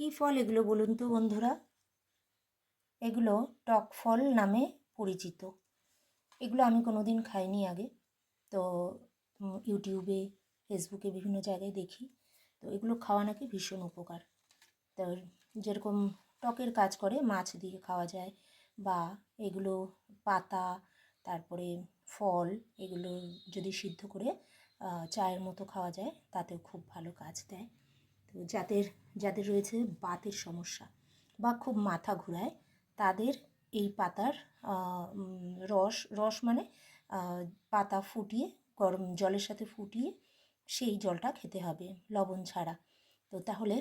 কী ফল এগুলো বলুন তো বন্ধুরা? এগুলো টক ফল নামে পরিচিত। এগুলো আমি কোনো দিন খাইনি আগে। তো ইউটিউবে, ফেসবুকে বিভিন্ন জায়গায় দেখি। তো এগুলো খাওয়া নাকি ভীষণ উপকার। তো যেরকম টকের কাজ করে, মাছ দিয়ে খাওয়া যায় বা এগুলো পাতা, তারপরে ফল এগুলো যদি সিদ্ধ করে চায়ের মতো খাওয়া যায়, তাতেও খুব ভালো কাজ দেয়। যাদের যাদের রয়েছে বাতের সমস্যা বা খুব মাথা ঘোরায়, তাদের এই পাতার রস রস মানে পাতা ফুটিয়ে, গরম জলের সাথে ফুটিয়ে সেই জলটা খেতে হবে, লবণ ছাড়া। তো তাহলে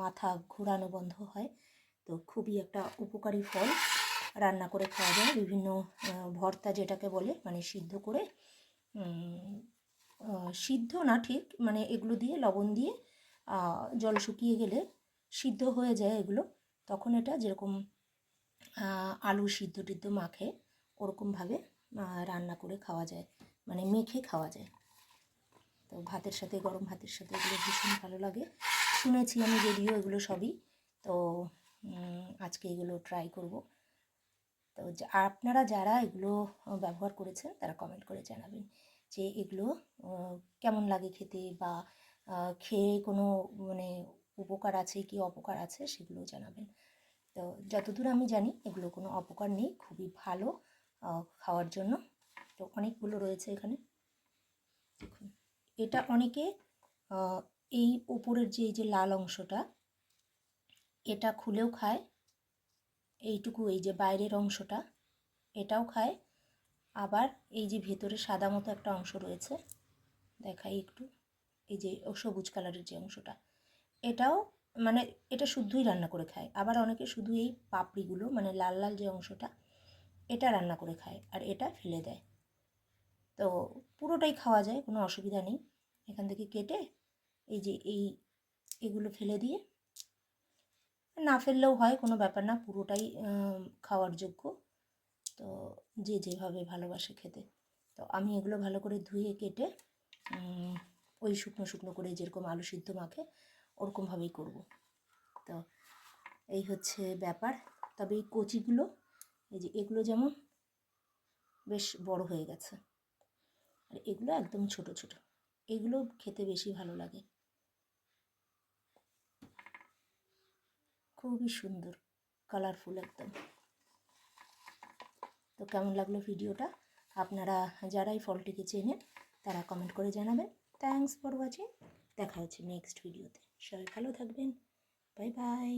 মাথা ঘোরানো বন্ধ হয়। তো খুবই একটা উপকারী ফল। রান্না করে খাওয়া যায়, বিভিন্ন ভর্তা যেটাকে বলে মানে সিদ্ধ করে সিদ্ধ না ঠিক মানে এগুলো দিয়ে লবণ দিয়ে জল শুকিয়ে গেলে সিদ্ধ হয়ে যায় এগুলো, তখন এটা যেরকম আলু সিদ্ধ টিদ্ধ মাখে, ওরকমভাবে রান্না করে খাওয়া যায় মানে মেখে খাওয়া যায়। তো ভাতের সাথে, গরম ভাতের সাথে এগুলো ভীষণ ভালো লাগে। শুনেছি আমি যদিও এগুলো সবই, তো আজকে এগুলো ট্রাই করব। তো আপনারা যারা এগুলো ব্যবহার করেছেন, তারা কমেন্ট করে জানাবেন যে এগুলো কেমন লাগে খেতে বা খেয়ে কোনো মানে উপকার আছে কি অপকার আছে সেগুলো জানাবেন। তো যতদূর আমি জানি এগুলো কোনো অপকার নেই, খুবই ভালো খাওয়ার জন্য। তো অনেকগুলো রয়েছে এখানে। দেখুন, এটা অনেকে এই উপরের যে, এই যে লাল অংশটা, এটা খুলেও খায়। এইটুকু, এই যে বাইরের অংশটা, এটাও খায়। আবার এই যে ভেতরে সাদা মতো একটা অংশ রয়েছে, দেখাই একটু। এই যে সবুজ কালারের যে অংশটা, এটাও মানে এটা শুদ্ধই রান্না করে খায়। আবার অনেকে শুধু এই পাপড়িগুলো মানে লাল লাল যে অংশটা, এটা রান্না করে খায় আর এটা ফেলে দেয়। তো পুরোটাই খাওয়া যায়, কোনো অসুবিধা নেই। এখান থেকে কেটে এই যে এই এগুলো ফেলে দিয়ে, না ফেললেও হয়, কোনো ব্যাপার না, পুরোটাই খাওয়ার যোগ্য। তো যে যেভাবে ভালোবাসে খেতে। তো আমি এগুলো ভালো করে ধুয়ে কেটে ওই শুকনো শুকনো করে যেরকম আলু সিদ্ধ মাখে, ওরকমভাবেই করব। তো এই হচ্ছে ব্যাপার। তবে এই কচিগুলো, এই যে এগুলো যেমন বেশ বড় হয়ে গেছে, আর এগুলো একদম ছোট ছোট, এগুলো খেতে বেশি ভালো লাগে। খুবই সুন্দর কালারফুল একদম। তো কেমন লাগল ভিডিওটা? আপনারা, যারাই ফলটিকে চেনেন, তারা কমেন্ট করে জানাবেন। থ্যাংকস ফর ওয়াচিং দেখা হচ্ছে নেক্সট ভিডিওতে সবাই ভালো থাকবেন। Bye bye